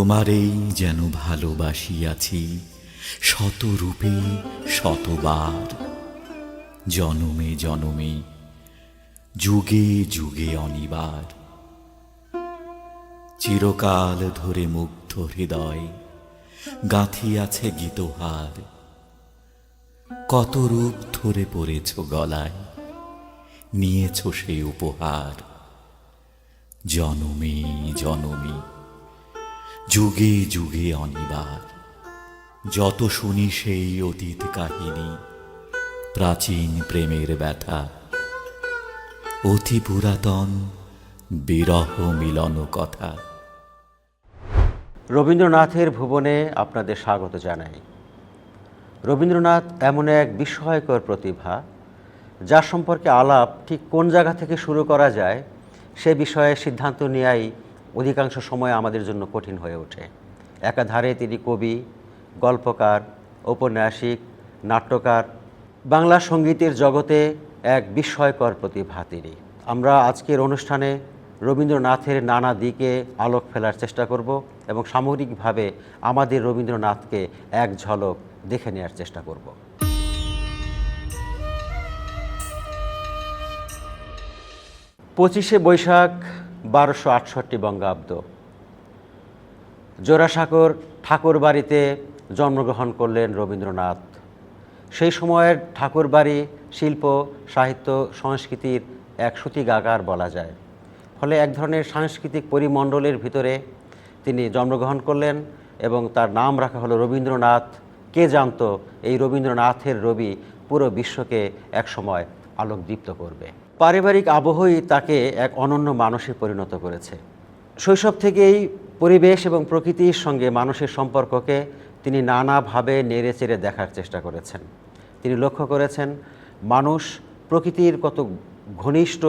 তোমারেই যেন ভালোবাসিয়াছি, শতরূপে শতবার। জনমে জনমে, যুগে যুগে অনিবার। চিরকাল ধরে মুগ্ধ হৃদয়, গাঁথিয়াছে গীতহার। কত রূপ ধরে পড়েছ গলায়, নিয়েছ সেই উপহার। জনমে জনমে যুগে যুগে অনিবার যত শুনি সেই অতীত কাহিনী, প্রাচীন প্রেমের ব্যথা। অতি পুরাতন, বিরহ মিলন কথা। রবীন্দ্রনাথের ভুবনে আপনাদের স্বাগত জানাই। রবীন্দ্রনাথ এমন এক বিস্ময়কর প্রতিভা যার সম্পর্কে আলাপ ঠিক কোন জায়গা থেকে শুরু করা যায়, সে বিষয়ে সিদ্ধান্ত নেওয়াই অধিকাংশ সময় আমাদের জন্য কঠিন হয়ে ওঠে। একাধারে তিনি কবি, গল্পকার, ঔপন্যাসিক, নাট্যকার, বাংলা সঙ্গীতের জগতে এক বিস্ময়কর প্রতিভা তিনি। আমরা আজকের অনুষ্ঠানে রবীন্দ্রনাথের নানা দিকে আলোক ফেলার চেষ্টা করব এবং সামগ্রিকভাবে আমাদের রবীন্দ্রনাথকে এক ঝলক দেখে নেওয়ার চেষ্টা করব। পঁচিশে বৈশাখ বারোশো আটষট্টি বঙ্গাব্দ। জোড়াসাঁকোর ঠাকুর বাড়িতে জন্মগ্রহণ করলেন রবীন্দ্রনাথ। সেই সময়ের ঠাকুরবাড়ি শিল্প, সাহিত্য, সংস্কৃতির এক সূতিকাগার বলা যায়। ফলে এক ধরনের সাংস্কৃতিক পরিমণ্ডলের ভিতরে তিনি জন্মগ্রহণ করলেন এবং তার নাম রাখা হলো রবীন্দ্রনাথ। কে জানত এই রবীন্দ্রনাথের রবি পুরো বিশ্বকে একসময় আলোকদীপ্ত করবে? পারিবারিক আবহই তাকে এক অনন্য মানুষে পরিণত করেছে। শৈশব থেকেই পরিবেশ এবং প্রকৃতির সঙ্গে মানুষের সম্পর্ককে তিনি নানাভাবে নেড়ে চেড়ে দেখার চেষ্টা করেছেন। তিনি লক্ষ্য করেছেন, মানুষ প্রকৃতির কত ঘনিষ্ঠ,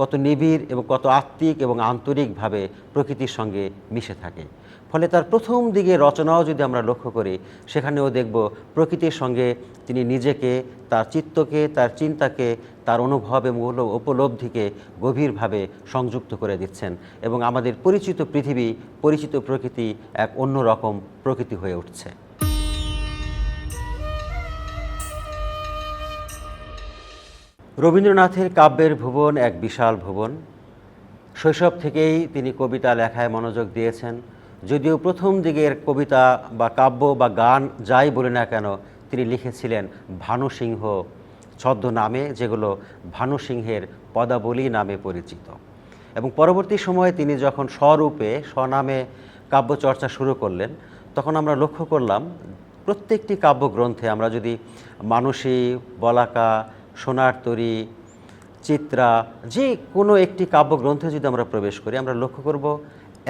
কত নিবিড় এবং কত আত্মিক এবং আন্তরিকভাবে প্রকৃতির সঙ্গে মিশে থাকে। ফলে তার প্রথম দিকে রচনাও যদি আমরা লক্ষ্য করি, সেখানেও দেখব প্রকৃতির সঙ্গে তিনি নিজেকে, তার চিত্তকে, তার চিন্তাকে, তার অনুভব এবং উপলব্ধিকে গভীরভাবে সংযুক্ত করে দিচ্ছেন এবং আমাদের পরিচিত পৃথিবী, পরিচিত প্রকৃতি এক অন্যরকম প্রকৃতি হয়ে উঠছে। রবীন্দ্রনাথের কাব্যের ভুবন এক বিশাল ভুবন। শৈশব থেকেই তিনি কবিতা লেখায় মনোযোগ দিয়েছেন। যদিও প্রথম দিকের কবিতা বা কাব্য বা গান যাই বলে না কেন, তিনি লিখেছিলেন ভানু সিংহ ছদ্ম নামে যেগুলো ভানু সিংহের পদাবলী নামে পরিচিত। এবং পরবর্তী সময়ে তিনি যখন স্বরূপে, স্বনামে কাব্যচর্চা শুরু করলেন, তখন আমরা লক্ষ্য করলাম প্রত্যেকটি কাব্যগ্রন্থে আমরা যদি মানসী, বলাকা, সোনার তরী, চিত্রা, যে কোনো একটি কাব্যগ্রন্থে যদি আমরা প্রবেশ করি, আমরা লক্ষ্য করব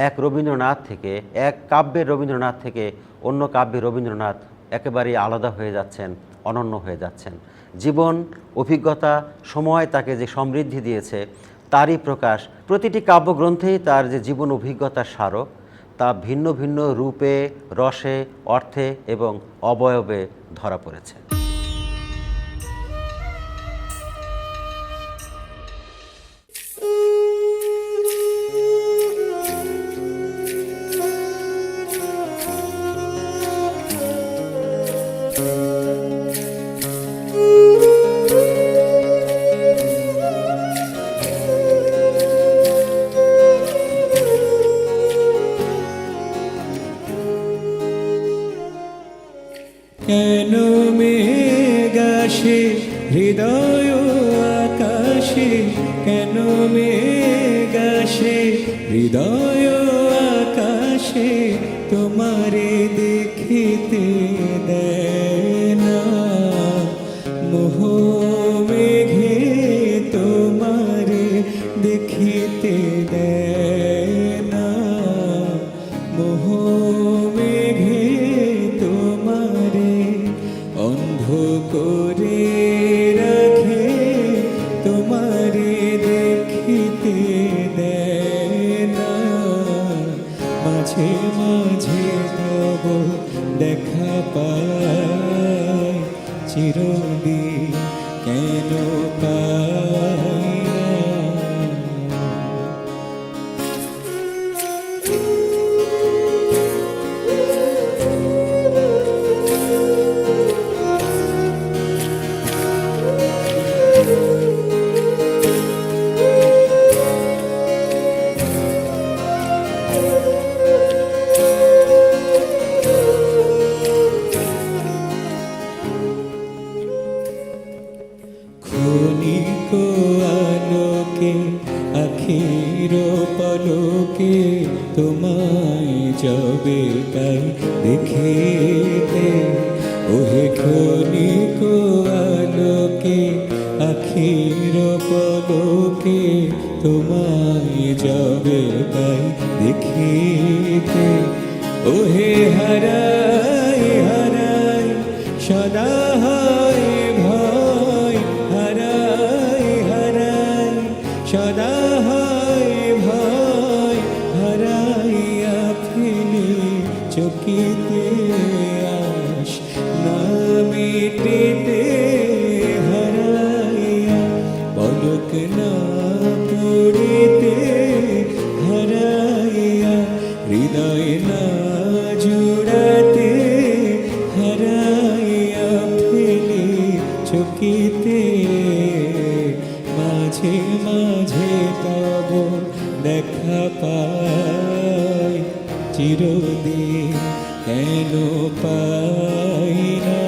এক রবীন্দ্রনাথ থেকে, এক কাব্যের রবীন্দ্রনাথ থেকে অন্য কাব্যের রবীন্দ্রনাথ একেবারেই আলাদা হয়ে যাচ্ছেন, অনন্য হয়ে যাচ্ছেন। জীবন, অভিজ্ঞতা, সময় তাকে যে সমৃদ্ধি দিয়েছে, তারই প্রকাশ। প্রতিটি কাব্যগ্রন্থেই তার যে জীবন অভিজ্ঞতার স্মারক, তা ভিন্ন ভিন্ন রূপে, রসে, অর্থে এবং অবয়বে ধরা পড়েছে। কেন মেঘাসে হৃদয় আকাশে কেন মেঘাসে হৃদয় আকাশে তোমারে দেখিতে পাই চিরদিন কেন পাই सदा চিরদিন কেন পাই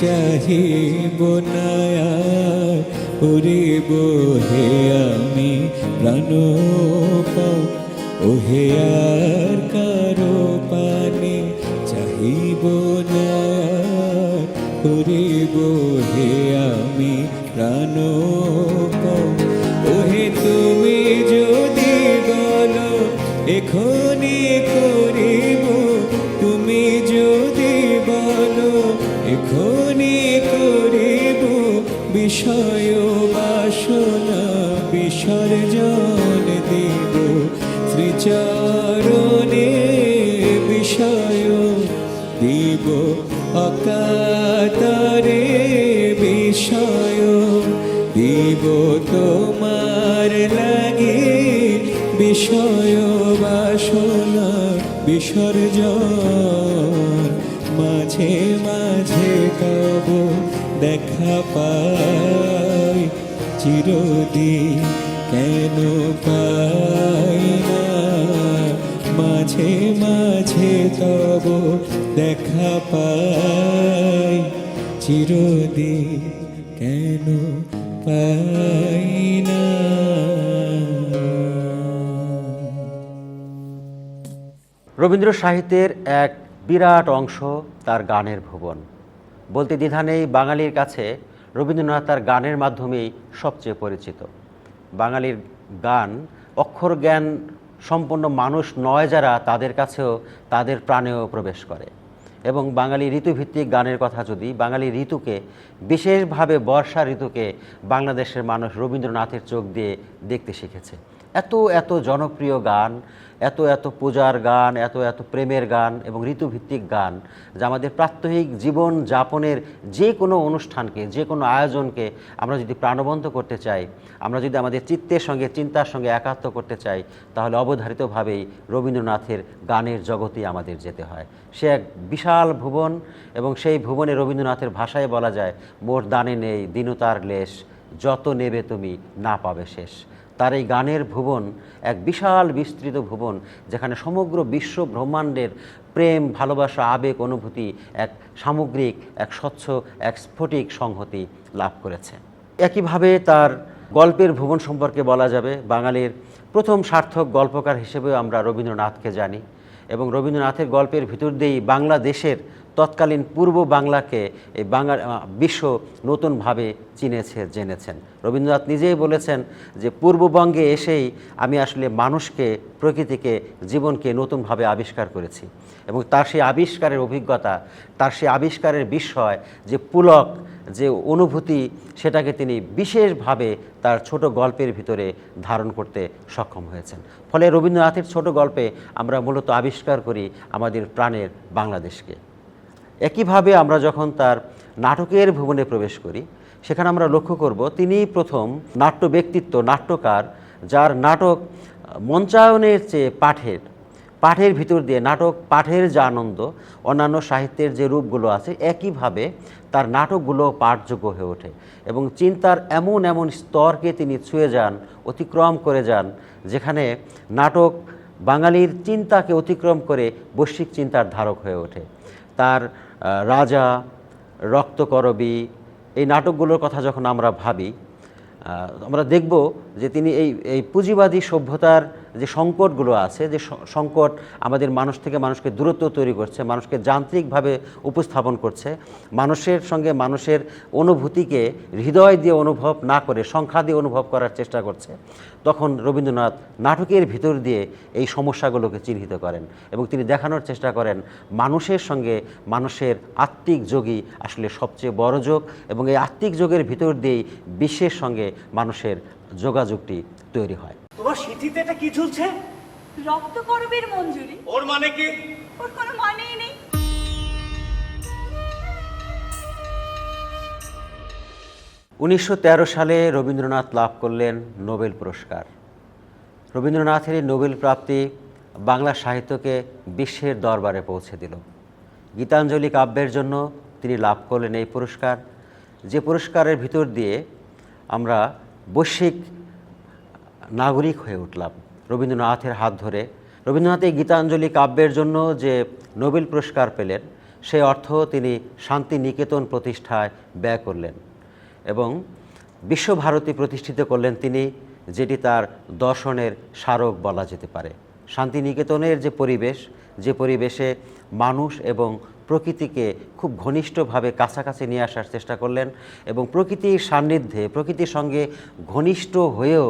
চাহিব নয়া উড়িব হে আমি প্রাণ পাও। ওহে আর কারও পানে চাহিব নয়া উড়িব হে আমি প্রাণ এখনই করিব, বিষয় বাসনা বিসর্জন দিব। শ্রীচরণে বিষয় দিব, অকাতরে বিষয় দিব। তোমার লাগে বিষয় বাসনা বিসর্জন মাঝে দেখা পাই, চিরদিন কেন পাই না? মাঝে মাঝে তব দেখা পাই, চিরদিন কেন পাই না? রবীন্দ্র সাহিত্যের এক বিরাট অংশ তার গানের ভুবন। বলতে দ্বিধা নেই বাঙালির কাছে রবীন্দ্রনাথ তার গানের মাধ্যমেই সবচেয়ে পরিচিত। বাঙালির গান অক্ষর জ্ঞান সম্পন্ন মানুষ নয় যারা তাদের কাছেও তাদের প্রাণেও প্রবেশ করে। এবং বাঙালি ঋতুভিত্তিক গানের কথা যদি বাঙালি ঋতুকে, বিশেষভাবে বর্ষা ঋতুকে বাংলাদেশের মানুষ রবীন্দ্রনাথের চোখ দিয়ে দেখতে শিখেছে। এত এত জনপ্রিয় গান এত এত পূজার গান, এত এত প্রেমের গান এবং ঋতুভিত্তিক গান যা আমাদের প্রাত্যহিক জীবন যাপনের যে কোনো অনুষ্ঠানকে, যে কোনো আয়োজনকে আমরা যদি প্রাণবন্ত করতে চাই, আমরা যদি আমাদের চিত্তের সঙ্গে, চিন্তার সঙ্গে একাত্ম করতে চাই, তাহলে অবধারিতভাবেই রবীন্দ্রনাথের গানের জগতেই আমাদের যেতে হয়। সে এক বিশাল ভুবন এবং সেই ভুবনে রবীন্দ্রনাথের ভাষায় বলা যায়, মোর দানে নেই দিনতার লেশ, যত নেবে তুমি, না পাবে শেষ। তার এই গানের ভুবন, এক বিশাল বিস্তৃত ভুবন, যেখানে সমগ্র বিশ্ব ব্রহ্মাণ্ডের প্রেম, ভালোবাসা, আবেগ, অনুভূতি এক সামগ্রিক, এক স্বচ্ছ, এক স্ফটিক সংহতি লাভ করেছে। একইভাবে তার গল্পের ভুবন সম্পর্কে বলা যাবে, বাঙালির প্রথম সার্থক গল্পকার হিসেবেও আমরা রবীন্দ্রনাথকে জানি এবং রবীন্দ্রনাথের গল্পের ভিতর দিয়েই বাংলাদেশের তৎকালীন পূর্ব বাংলাকে এই বাংলা বিশ্ব নতুনভাবে চিনেছে, জেনেছেন। রবীন্দ্রনাথ নিজেই বলেছেন যে, পূর্ববঙ্গে এসেই আমি আসলে মানুষকে, প্রকৃতিকে, জীবনকে নতুনভাবে আবিষ্কার করেছি। এবং তার সেই আবিষ্কারের অভিজ্ঞতা, তার সেই আবিষ্কারের বিষয় যে পুলক, যে অনুভূতি, সেটাকে তিনি বিশেষভাবে তার ছোট গল্পের ভিতরে ধারণ করতে সক্ষম হয়েছেন। ফলে রবীন্দ্রনাথের ছোট গল্পে আমরা মূলত আবিষ্কার করি আমাদের প্রাণের বাংলাদেশকে। একইভাবে আমরা যখন তার নাটকের ভুবনে প্রবেশ করি, সেখানে আমরা লক্ষ্য করব তিনি প্রথম নাট্য ব্যক্তিত্ব, নাট্যকার, যার নাটক মঞ্চায়নের চেয়ে পাঠের পাঠের ভিতর দিয়ে নাটক পাঠের যে আনন্দ, অন্যান্য সাহিত্যের যে রূপগুলো আছে, একইভাবে তার নাটকগুলো পাঠযোগ্য হয়ে ওঠে এবং চিন্তার এমন এমন স্তরকে তিনি ছুঁয়ে যান, অতিক্রম করে যান, যেখানে নাটক বাঙালির চিন্তাকে অতিক্রম করে বৈশ্বিক চিন্তার ধারক হয়ে ওঠে। তার রাজা রক্তকরবী এই নাটকগুলোর কথা যখন আমরা ভাবি আমরা দেখব যে তিনি এই এই পুঁজিবাদী সভ্যতার যে সংকটগুলো আছে, যে সংকট আমাদের মানুষ থেকে মানুষকে দূরত্ব তৈরি করছে, মানুষকে যান্ত্রিকভাবে উপস্থাপন করছে, মানুষের সঙ্গে মানুষের অনুভূতিকে হৃদয় দিয়ে অনুভব না করে, সংখ্যা দিয়ে অনুভব করার চেষ্টা করছে, তখন রবীন্দ্রনাথ নাটকের ভিতর দিয়ে এই সমস্যাগুলোকে চিহ্নিত করেন এবং তিনি দেখানোর চেষ্টা করেন, মানুষের সঙ্গে মানুষের আত্মিক যোগই আসলে সবচেয়ে বড় যোগ এবং এই আত্মিক যোগের ভিতর দিয়েই বিশ্বের সঙ্গে মানুষের যোগাযোগটি তৈরি হয়। তোমার সিঁথিতে এটা কি ঝুলছে? রক্ত করবের মঞ্জুরি। ওর মানে কি? ওর কোনো মানেই নেই। উনিশশো তেরো সালে রবীন্দ্রনাথ লাভ করলেন নোবেল পুরস্কার। রবীন্দ্রনাথের এই নোবেল প্রাপ্তি বাংলা সাহিত্যকে বিশ্বের দরবারে পৌঁছে দিল। গীতাঞ্জলি কাব্যের জন্য তিনি লাভ করলেন এই পুরস্কার। যে পুরস্কারের ভিতর দিয়ে আমরা বৈশ্বিক নাগরিক হয়ে উঠলাম। রবীন্দ্রনাথের হাত ধরে। রবীন্দ্রনাথ এই গীতাঞ্জলি কাব্যের জন্য যে নোবেল পুরস্কার পেলেন, সেই অর্থ তিনি শান্তি নিকেতন প্রতিষ্ঠায় ব্যয় করলেন এবং বিশ্বভারতী প্রতিষ্ঠিত করলেন তিনি, যেটি তার দর্শনের স্মারক বলা যেতে পারে। শান্তিনিকেতনের যে পরিবেশ, যে পরিবেশে মানুষ এবং প্রকৃতিকে খুব ঘনিষ্ঠভাবে কাছাকাছি নিয়ে আসার চেষ্টা করলেন এবং প্রকৃতির সান্নিধ্যে, প্রকৃতির সঙ্গে ঘনিষ্ঠ হয়েও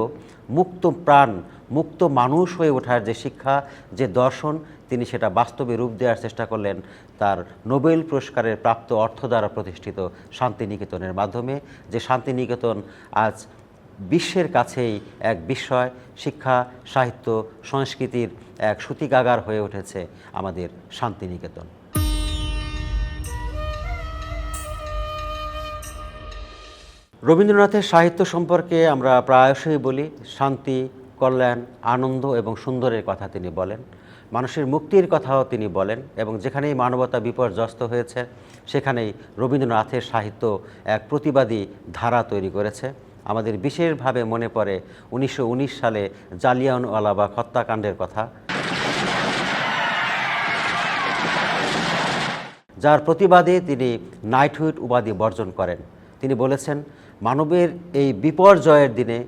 মুক্ত প্রাণ, মুক্ত মানুষ হয়ে ওঠার যে শিক্ষা, যে দর্শন, তিনি সেটা বাস্তবে রূপ দেওয়ার চেষ্টা করলেন তার নোবেল পুরস্কারের প্রাপ্ত অর্থ দ্বারা প্রতিষ্ঠিত শান্তিনিকেতনের মাধ্যমে। যে শান্তিনিকেতন আজ বিশ্বের কাছেই এক বিস্ময়, শিক্ষা, সাহিত্য, সংস্কৃতির এক সূতিকাগার হয়ে উঠেছে আমাদের শান্তিনিকেতন। রবীন্দ্রনাথের সাহিত্য সম্পর্কে আমরা প্রায়শই বলি, শান্তি, কল্যাণ, আনন্দ এবং সুন্দরের কথা তিনি বলেন, মানুষের মুক্তির কথাও তিনি বলেন এবং যেখানেই মানবতা বিপর্যস্ত হয়েছে, সেখানেই রবীন্দ্রনাথের সাহিত্য এক প্রতিবাদী ধারা তৈরি করেছে। আমাদের বিশেষভাবে মনে পড়ে উনিশশো উনিশ সালে জালিয়ানওয়ালাবাগ হত্যাকাণ্ডের কথা। যার প্রতিবাদে তিনি নাইটহুড উপাধি বর্জন করেন। তিনি বলেছেন মানবের এই বিপর্যয়ের দিনে,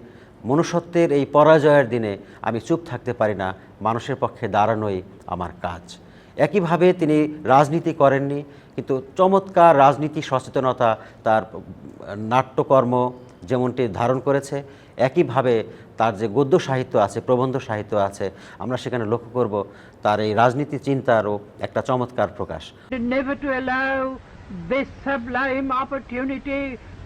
মনুষ্যত্বের এই পরাজয়ের দিনে আমি চুপ থাকতে পারি না, মানুষের পক্ষে দাঁড়ানোই আমার কাজ। একইভাবে তিনি রাজনীতি করেননি, কিন্তু চমৎকার রাজনীতি, সচেতনতা, তার নাট্যকর্ম যেমনটি ধারণ করেছে, একইভাবে তার যে গদ্য সাহিত্য আছে, প্রবন্ধ সাহিত্য আছে, আমরা সেখানে লক্ষ্য করব তার এই রাজনীতি চিন্তারও একটা চমৎকার প্রকাশ।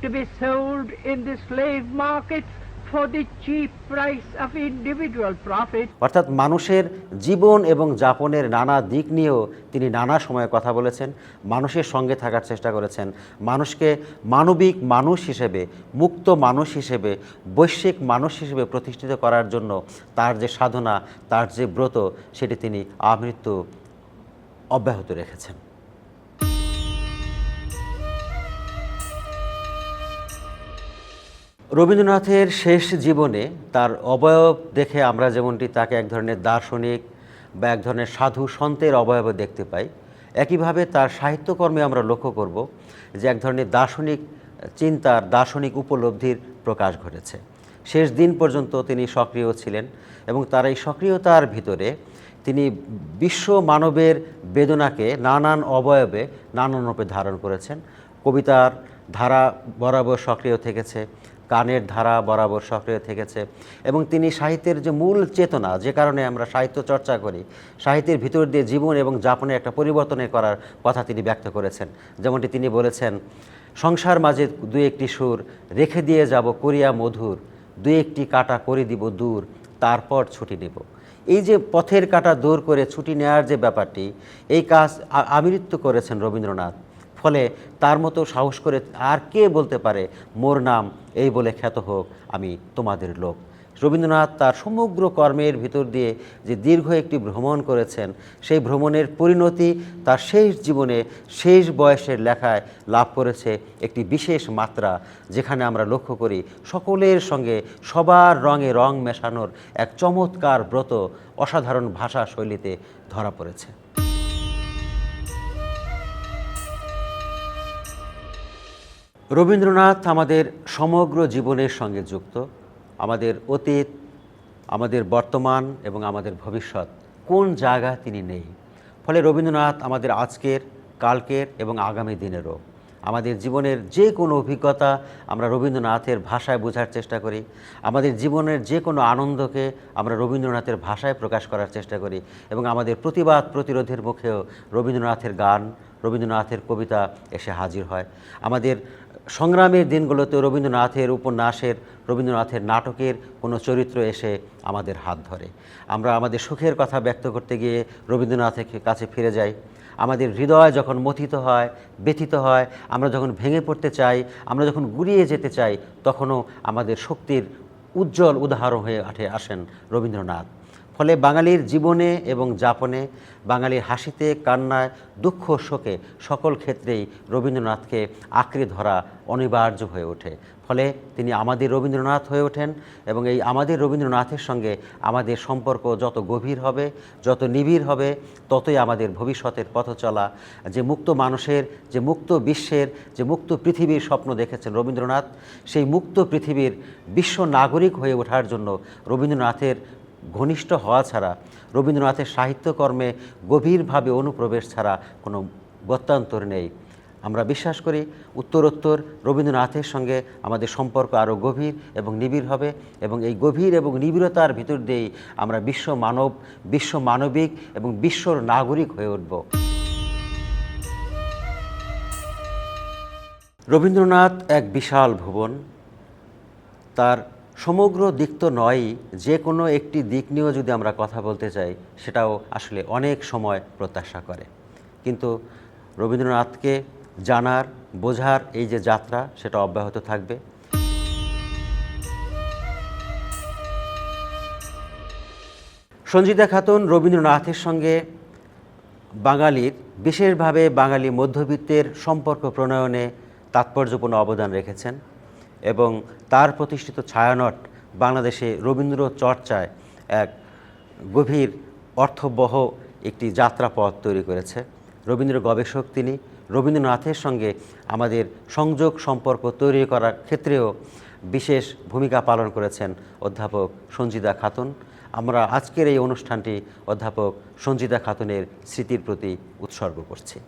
To be sold in the slave market for the cheap price of individual profit. অর্থাৎ মানুষের জীবন এবং যাপনের নানা দিক নিয়েও তিনি নানা সময়ে কথা বলেছেন, মানুষের সঙ্গে থাকার চেষ্টা করেছেন মানুষকে মানবিক মানুষ হিসেবে, মুক্ত মানুষ হিসেবে, বৈশ্বিক মানুষ হিসেবে প্রতিষ্ঠিত করার জন্য তার যে সাধনা, তার যে ব্রত, সেটি তিনি আমৃত্যু অব্যাহত রেখেছেন রবীন্দ্রনাথের শেষ জীবনে তার অবয়ব দেখে আমরা যেমনটি তাকে এক ধরনের দার্শনিক বা এক ধরনের সাধু সন্তের অবয়ব দেখতে পাই, একইভাবে তার সাহিত্যকর্মে আমরা লক্ষ্য করব যে এক ধরনের দার্শনিক চিন্তার, দার্শনিক উপলব্ধির প্রকাশ ঘটেছে। শেষ দিন পর্যন্ত তিনি সক্রিয় ছিলেন এবং তার এই সক্রিয়তার ভিতরে তিনি বিশ্ব মানবের বেদনাকে নানান অবয়বে নানান রূপে ধারণ করেছেন। কবিতার ধারা বরাবর সক্রিয় থেকেছে। গানের ধারা বরাবর সক্রিয় থেকেছে এবং তিনি সাহিত্যের যে মূল চেতনা, যে কারণে আমরা সাহিত্য চর্চা করি, সাহিত্যের ভিতর দিয়ে জীবন এবং যাপনে একটা পরিবর্তনের করার কথা তিনি ব্যক্ত করেছেন। যেমনটি তিনি বলেছেন, সংসার মাঝে দু একটি সুর, রেখে দিয়ে যাব করিয়া মধুর দু একটি কাটা করে দিব দূর, তারপর ছুটি নেব। এই যে পথের কাটা দূর করে ছুটি নেওয়ার যে ব্যাপারটি, এই কাজ আ- করেছেন রবীন্দ্রনাথ। ফলে তার মতো সাহস করে আর কে বলতে পারে, মোর নাম এই বলে খ্যাত হোক, আমি তোমাদের লোক। রবীন্দ্রনাথ তার সমগ্র কর্মের ভিতর দিয়ে যে দীর্ঘ একটি ভ্রমণ করেছেন, সেই ভ্রমণের পরিণতি তার শেষ জীবনে, শেষ বয়সের লেখায় লাভ করেছে একটি বিশেষ মাত্রা, যেখানে আমরা লক্ষ্য করি সকলের সঙ্গে সবার রঙে রং মেশানোর এক চমৎকার ব্রত অসাধারণ ভাষা শৈলীতে ধরা পড়েছে। রবীন্দ্রনাথ আমাদের সমগ্র জীবনের সঙ্গে যুক্ত। আমাদের অতীত, আমাদের বর্তমান এবং আমাদের ভবিষ্যৎ কোন জায়গা তিনি নেই। ফলে রবীন্দ্রনাথ আমাদের আজকের, কালকের এবং আগামী দিনেরও। আমাদের জীবনের যে কোনো অভিজ্ঞতা আমরা রবীন্দ্রনাথের ভাষায় বোঝার চেষ্টা করি। আমাদের জীবনের যে কোনো আনন্দকে আমরা রবীন্দ্রনাথের ভাষায় প্রকাশ করার চেষ্টা করি এবং আমাদের প্রতিবাদ প্রতিরোধের মুখেও রবীন্দ্রনাথের গান, রবীন্দ্রনাথের কবিতা এসে হাজির হয়। আমাদের সংগ্রামের দিনগুলোতে রবীন্দ্রনাথের উপন্যাসের, রবীন্দ্রনাথের নাটকের কোনো চরিত্র এসে আমাদের হাত ধরে। আমরা আমাদের সুখের কথা ব্যক্ত করতে গিয়ে রবীন্দ্রনাথের কাছে ফিরে যাই। আমাদের হৃদয় যখন মথিত হয়, ব্যথিত হয়, আমরা যখন ভেঙে পড়তে চাই, আমরা যখন গুড়িয়ে যেতে চাই, তখনও আমাদের শক্তির উজ্জ্বল উদাহরণ হয়ে আঠে আসেন রবীন্দ্রনাথ। ফলে বাঙালির জীবনে এবং যাপনে, বাঙালির হাসিতে, কান্নায়, দুঃখ শোকে সকল ক্ষেত্রেই রবীন্দ্রনাথকে আঁকড়ে ধরা অনিবার্য হয়ে ওঠে। ফলে তিনি আমাদের রবীন্দ্রনাথ হয়ে ওঠেন এবং এই আমাদের রবীন্দ্রনাথের সঙ্গে আমাদের সম্পর্ক যত গভীর হবে, যত নিবিড় হবে, ততই আমাদের ভবিষ্যতের পথ চলা। যে মুক্ত মানুষের, যে মুক্ত বিশ্বের, যে মুক্ত পৃথিবীর স্বপ্ন দেখেছেন রবীন্দ্রনাথ, সেই মুক্ত পৃথিবীর বিশ্ব নাগরিক হয়ে ওঠার জন্য রবীন্দ্রনাথের ঘনিষ্ঠ হওয়া ছাড়া রবীন্দ্রনাথের সাহিত্যকর্মে গভীরভাবে অনুপ্রবেশ ছাড়া কোনো গত্যান্তর নেই। আমরা বিশ্বাস করি উত্তরোত্তর রবীন্দ্রনাথের সঙ্গে আমাদের সম্পর্ক আরও গভীর এবং নিবিড় হবে এবং এই গভীর এবং নিবিড়তার ভিতর দিয়েই আমরা বিশ্ব মানব, বিশ্ব মানবিক এবং বিশ্বর নাগরিক হয়ে উঠব। রবীন্দ্রনাথ এক বিশাল ভুবন। তার সমগ্র দিক তো নয়ই, যে কোনো একটি দিক নিয়েও যদি আমরা কথা বলতে চাই, সেটাও আসলে অনেক সময় প্রত্যাশা করে। কিন্তু রবীন্দ্রনাথকে জানার, বোঝার এই যে যাত্রা, সেটা অব্যাহত থাকবে। সঞ্জিতা খাতুন রবীন্দ্রনাথের সঙ্গে বাঙালির, বিশেষভাবে বাঙালি মধ্যবিত্তের সম্পর্ক প্রণয়নে তাৎপর্যপূর্ণ অবদান রেখেছেন। এবং তার প্রতিষ্ঠিত ছায়ানট বাংলাদেশে রবীন্দ্র চর্চায় এক গভীর অর্থবহ একটি যাত্রাপথ তৈরি করেছে। রবীন্দ্র গবেষক তিনি। রবীন্দ্রনাথের সঙ্গে আমাদের সংযোগ সম্পর্ক তৈরি করার ক্ষেত্রেও বিশেষ ভূমিকা পালন করেছেন অধ্যাপক সঞ্জিদা খাতুন। আমরা আজকের এই অনুষ্ঠানটি অধ্যাপক সঞ্জিদা খাতুনের স্মৃতির প্রতি উৎসর্গ করছি।